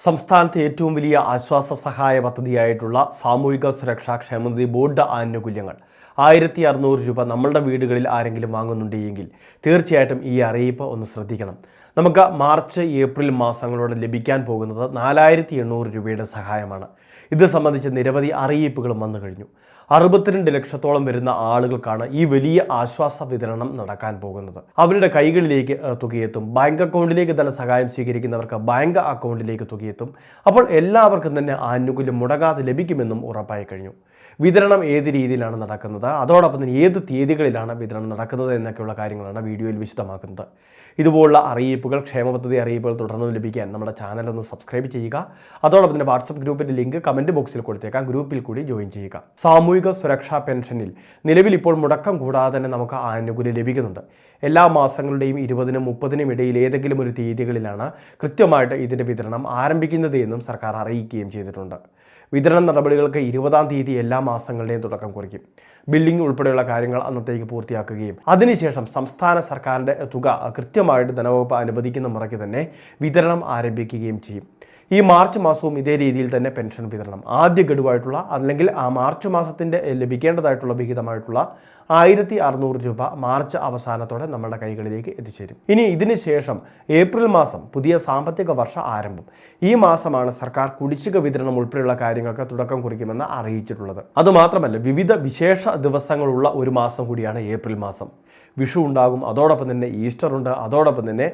സംസ്ഥാനത്തെ ഏറ്റവും വലിയ ആശ്വാസ സഹായ പദ്ധതിയായിട്ടുള്ള സാമൂഹിക സുരക്ഷാ ക്ഷേമനിധി ബോർഡ് ആനുകൂല്യങ്ങൾ. ആയിരത്തി അറുന്നൂറ് രൂപ നമ്മളുടെ വീടുകളിൽ ആരെങ്കിലും വാങ്ങുന്നുണ്ടെങ്കിൽ തീർച്ചയായിട്ടും ഈ അറിയിപ്പ് ഒന്ന് ശ്രദ്ധിക്കണം. നമുക്ക് മാർച്ച് ഏപ്രിൽ മാസങ്ങളോടെ ലഭിക്കാൻ പോകുന്നത് നാലായിരത്തി എണ്ണൂറ് രൂപയുടെ സഹായമാണ്. ഇത് സംബന്ധിച്ച് നിരവധി അറിയിപ്പുകളും വന്നു കഴിഞ്ഞു. അറുപത്തിരണ്ട് ലക്ഷത്തോളം വരുന്ന ആളുകൾക്കാണ് ഈ വലിയ ആശ്വാസ വിതരണം നടക്കാൻ പോകുന്നത്. അവരുടെ കൈകളിലേക്ക് തുകയെത്തും. ബാങ്ക് അക്കൗണ്ടിലേക്ക് സഹായം സ്വീകരിക്കുന്നവർക്ക് ബാങ്ക് അക്കൗണ്ടിലേക്ക് തുകയെത്തും. അപ്പോൾ എല്ലാവർക്കും തന്നെ ആനുകൂല്യം മുടങ്ങാതെ ലഭിക്കുമെന്നും ഉറപ്പായി കഴിഞ്ഞു. വിതരണം ഏത് രീതിയിലാണ് നടക്കുന്നത്? അതോടൊപ്പം തന്നെ ഏത് തീയതികളിലാണ് വിതരണം നടക്കുന്നത് എന്നൊക്കെയുള്ള കാര്യങ്ങളാണ് വീഡിയോയിൽ വിശദമാക്കുന്നത്. ഇതുപോലുള്ള അറിയിപ്പുകൾ ക്ഷേമ പദ്ധതി അറിയിപ്പുകൾ തുടർന്ന് ലഭിക്കാൻ നമ്മുടെ ചാനൽ ഒന്ന് സബ്സ്ക്രൈബ് ചെയ്യുക. അതോടൊപ്പം തന്നെ വാട്സപ്പ് ഗ്രൂപ്പിന്റെ ലിങ്ക് കമന്റ് ബോക്സിൽ കൊടുത്തേക്കാം. ഗ്രൂപ്പിൽ കൂടി ജോയിൻ ചെയ്യുക. സാമൂഹിക സുരക്ഷാ പെൻഷനിൽ നിലവിൽ ഇപ്പോൾ മുടക്കം കൂടാതെ തന്നെ നമുക്ക് ആനുകൂല്യം ലഭിക്കുന്നുണ്ട്. എല്ലാ മാസങ്ങളുടെയും ഇരുപതിനും മുപ്പതിനും ഇടയിൽ ഏതെങ്കിലും ഒരു തീയതികളിലാണ് കൃത്യമായിട്ട് ഇതിന്റെ വിതരണം ആരംഭിക്കുന്നത് എന്നും സർക്കാർ അറിയിക്കുകയും ചെയ്തിട്ടുണ്ട്. വിതരണ നടപടികൾക്ക് ഇരുപതാം തീയതി എല്ലാ മാസങ്ങളുടെയും തുടക്കം കുറിക്കും. ബില്ലിംഗ് ഉൾപ്പെടെയുള്ള കാര്യങ്ങൾ അന്നത്തേക്ക് പൂർത്തിയാക്കുകയും അതിനുശേഷം സംസ്ഥാന സർക്കാരിന്റെ തുക കൃത്യമായിട്ട് ധനവകുപ്പ് അനുവദിക്കുന്ന മുറയ്ക്ക് തന്നെ വിതരണം ആരംഭിക്കുകയും ചെയ്യും. ഈ മാർച്ച് മാസവും ഇതേ രീതിയിൽ തന്നെ പെൻഷൻ വിതരണം. ആദ്യ ഗഡുവായിട്ടുള്ള അല്ലെങ്കിൽ ആ മാർച്ച് മാസത്തിന്റെ ലഭിക്കേണ്ടതായിട്ടുള്ള വിഹിതമായിട്ടുള്ള ആയിരത്തി അറുന്നൂറ് രൂപ മാർച്ച് അവസാനത്തോടെ നമ്മുടെ കൈകളിലേക്ക് എത്തിച്ചേരും. ഇനി ഇതിന് ശേഷം ഏപ്രിൽ മാസം പുതിയ സാമ്പത്തിക വർഷ ആരംഭം. ഈ മാസമാണ് സർക്കാർ കുടിശ്ശിക വിതരണം ഉൾപ്പെടെയുള്ള കാര്യങ്ങൾക്ക് തുടക്കം കുറിക്കുമെന്ന് അറിയിച്ചിട്ടുള്ളത്. അതുമാത്രമല്ല വിവിധ വിശേഷ ദിവസങ്ങളുള്ള ഒരു മാസം കൂടിയാണ് ഏപ്രിൽ മാസം. വിഷു ഉണ്ടാകും അതോടൊപ്പം തന്നെ ഈസ്റ്റർ ഉണ്ട് അതോടൊപ്പം തന്നെ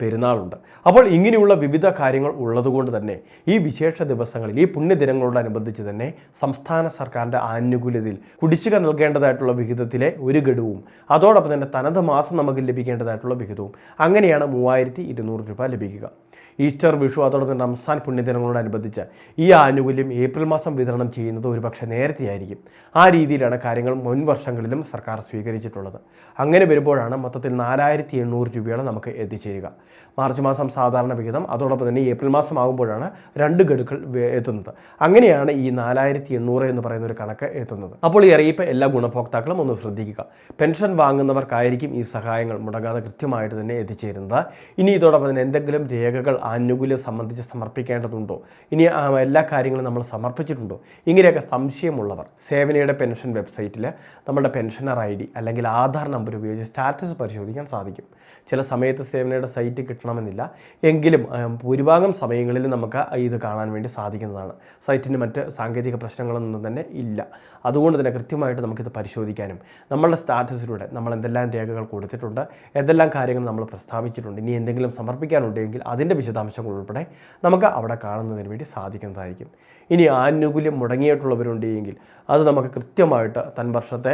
പെരുന്നാളുണ്ട്. അപ്പോൾ ഇങ്ങനെയുള്ള വിവിധ കാര്യങ്ങൾ ഉള്ളതുകൊണ്ട് തന്നെ ഈ വിശേഷ ദിവസങ്ങളിൽ ഈ പുണ്യദിനങ്ങളോടനുബന്ധിച്ച് തന്നെ സംസ്ഥാന സർക്കാരിന്റെ ആനുകൂല്യത്തിൽ കുടിശ്ശിക നൽകേണ്ടതായിട്ടുള്ള വിഹിതത്തിലെ ഒരു ഗഡുവും അതോടൊപ്പം തന്നെ തനത് മാസം നമുക്ക് ലഭിക്കേണ്ടതായിട്ടുള്ള വിഹിതവും. അങ്ങനെയാണ് മൂവായിരത്തി രൂപ ലഭിക്കുക. ഈസ്റ്റർ വിഷു അതോടൊപ്പം റംസാൻ പുണ്യദിനങ്ങളോടനുബന്ധിച്ച് ഈ ആനുകൂല്യം ഏപ്രിൽ മാസം വിതരണം ചെയ്യുന്നത് ഒരുപക്ഷെ നേരത്തെയായിരിക്കും. ആ രീതിയിലാണ് കാര്യങ്ങൾ മുൻ വർഷങ്ങളിലും സർക്കാർ സ്വീകരിച്ചിട്ടുള്ളത്. അങ്ങനെ വരുമ്പോഴാണ് മൊത്തത്തിൽ നാലായിരത്തി എണ്ണൂറ് രൂപയാണ് നമുക്ക് എത്തിച്ചേരുക. മാർച്ച് മാസം സാധാരണ വിഹിതം അതോടൊപ്പം തന്നെ ഏപ്രിൽ മാസം ആകുമ്പോഴാണ് രണ്ട് ഗഡുക്കൾ എത്തുന്നത്. അങ്ങനെയാണ് ഈ നാലായിരത്തി എണ്ണൂറ് എന്ന് പറയുന്ന ഒരു കണക്ക് എത്തുന്നത്. അപ്പോൾ ഈ അറിയിപ്പ് എല്ലാ ഗുണഭോക്താക്കളും ഒന്ന് ശ്രദ്ധിക്കുക. പെൻഷൻ വാങ്ങുന്നവർക്കായിരിക്കും ഈ സഹായങ്ങൾ മുടങ്ങാതെ കൃത്യമായിട്ട് തന്നെ എത്തിച്ചേരുന്നത്. ഇനി ഇതോടൊപ്പം തന്നെ എന്തെങ്കിലും രേഖകൾ ആനുകൂല്യം സംബന്ധിച്ച് സമർപ്പിക്കേണ്ടതുണ്ടോ? ഇനി എല്ലാ കാര്യങ്ങളും നമ്മൾ സമർപ്പിച്ചിട്ടുണ്ടോ? ഇങ്ങനെയൊക്കെ സംശയമുള്ളവർ സേവനയുടെ പെൻഷൻ വെബ്സൈറ്റിൽ നമ്മുടെ പെൻഷനർ ഐ ഡി അല്ലെങ്കിൽ ആധാർ നമ്പർ ഉപയോഗിച്ച് സ്റ്റാറ്റസ് പരിശോധിക്കാൻ സാധിക്കും. ചില സമയത്ത് സേവനയുടെ സൈറ്റ് കിട്ടണമെന്നില്ല. എങ്കിലും ഭൂരിഭാഗം സമയങ്ങളിൽ നമുക്ക് ഇത് കാണാൻ വേണ്ടി സാധിക്കുന്നതാണ്. സൈറ്റിന് മറ്റ് സാങ്കേതിക പ്രശ്നങ്ങളൊന്നും തന്നെ ഇല്ല. അതുകൊണ്ട് തന്നെ കൃത്യമായിട്ട് നമുക്കിത് പരിശോധിക്കാനും നമ്മളുടെ സ്റ്റാറ്റസിലൂടെ നമ്മൾ എന്തെല്ലാം രേഖകൾ കൊടുത്തിട്ടുണ്ട് എന്തെല്ലാം കാര്യങ്ങൾ നമ്മൾ പ്രസ്താവിച്ചിട്ടുണ്ട് ഇനി എന്തെങ്കിലും സമർപ്പിക്കാനുണ്ടെങ്കിൽ അതിന്റെ വിശദാംശങ്ങൾ ഉൾപ്പെടെ നമുക്ക് അവിടെ കാണുന്നതിന് വേണ്ടി സാധിക്കുന്നതായിരിക്കും. ഇനി ആനുകൂല്യം മുടങ്ങിയിട്ടുള്ളവരുണ്ടെങ്കിൽ അത് നമുക്ക് കൃത്യമായിട്ട് തൻ വർഷത്തെ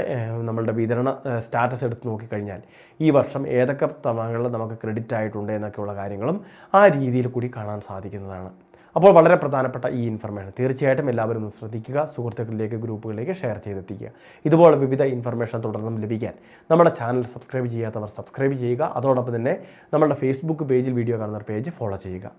നമ്മളുടെ വിതരണ സ്റ്റാറ്റസ് എടുത്ത് നോക്കിക്കഴിഞ്ഞാൽ ഈ വർഷം ഏതൊക്കെ തവണകളിൽ നമുക്ക് ക്രെഡിറ്റ് ആയിട്ടുണ്ട് എന്നൊക്കെയുള്ള കാര്യങ്ങളും ആ രീതിയിൽ കൂടി കാണാൻ സാധിക്കുന്നതാണ്. അപ്പോൾ വളരെ പ്രധാനപ്പെട്ട ഈ ഇൻഫർമേഷൻ തീർച്ചയായിട്ടും എല്ലാവരും ശ്രദ്ധിക്കുക സുഹൃത്തുക്കളിലേക്ക് ഗ്രൂപ്പുകളിലേക്ക് ഷെയർ ചെയ്തെത്തിക്കുക. ഇതുപോലെ വിവിധ ഇൻഫർമേഷൻ തുടർന്നും ലഭിക്കാൻ നമ്മുടെ ചാനൽ സബ്സ്ക്രൈബ് ചെയ്യാത്തവർ സബ്സ്ക്രൈബ് ചെയ്യുക. അതോടൊപ്പം തന്നെ നമ്മുടെ ഫേസ്ബുക്ക് പേജിൽ വീഡിയോ കാണുന്ന പേജ് ഫോളോ ചെയ്യുക.